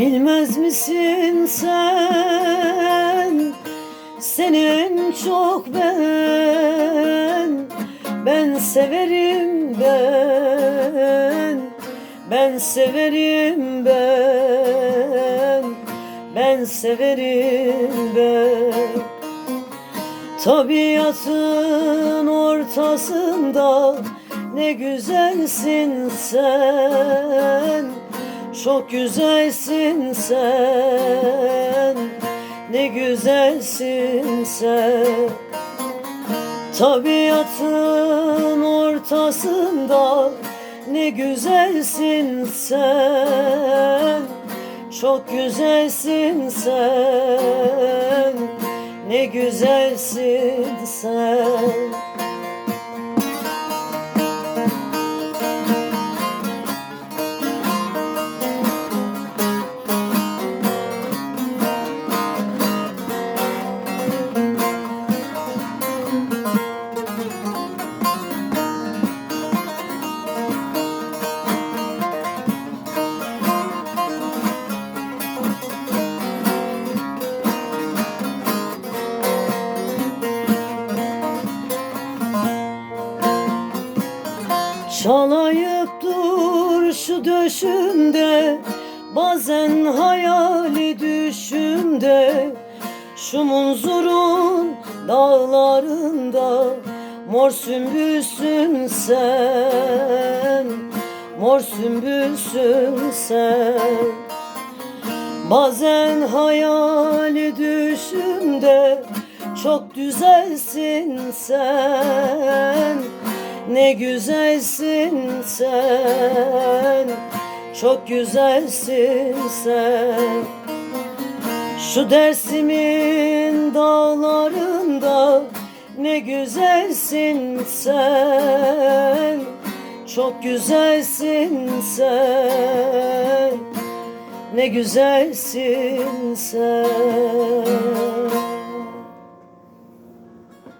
Bilmez misin sen? Senin çok ben. Ben severim ben. Ben severim ben. Ben severim ben. Tabiatın ortasında ne güzelsin sen Çok güzelsin sen Ne güzelsin sen. Tabiatın ortasında ne güzelsin sen. Çok güzelsin sen Ne güzelsin sen Çalayıp dur şu döşümde Bazen hayali düşümde. Şu munzurun dağlarında Mor sümbülsün sen Mor sümbülsün sen. Bazen hayali düşümde Çok güzelsin sen ne güzelsin sen Çok güzelsin sen. Şu Dersim'in dağlarında Ne güzelsin sen. Çok güzelsin sen Ne güzelsin sen